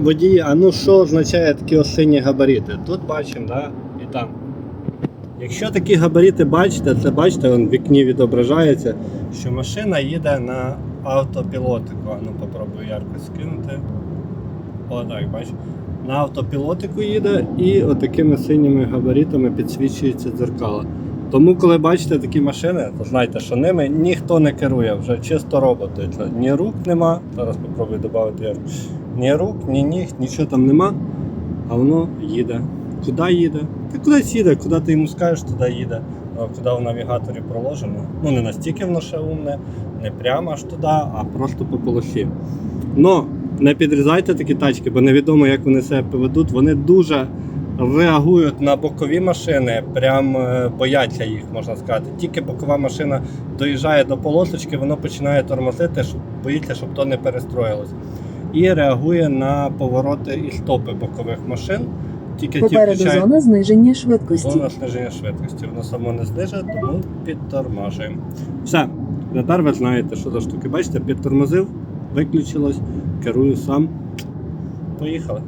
водії, а ну що означає такі осінні габарити? Тут бачимо, да? і там. Якщо такі габарити бачите, це бачите, вон в вікні відображається, що машина їде на автопілотику. А ну попробую ярко скинути. Отак, бачиш. На автопілотику їде і отакими синіми габаритами підсвічуються дзеркала. Тому, коли бачите такі машини, то знайте, що ними ніхто не керує, вже чисто роботи. Ні рук нема. Зараз попробую додати. Ні рук, ні ніг, нічого там нема, а воно їде. Куди їде? Та кудись їде, куди ти йому скажеш, туди їде. Куди в навігаторі проложено. Ну не настільки воно ще умне, не прямо аж туди, а просто по полосі. Но не підрізайте такі тачки, бо невідомо, як вони себе поведуть. Вони дуже реагують на бокові машини, прям е, бояться їх, можна сказати. Тільки бокова машина доїжджає до полосочки, воно починає тормозити, боїться, щоб то не перестроїлось. І реагує на повороти і стопи бокових машин. Тільки ті Попереду включають зона зниження швидкості. зона зниження швидкості. Воно само не знижує, тому підтормажуємо. Все, тепер ви знаєте, що за штуки. Бачите, підтормозив, виключилось, керую сам. Поїхали.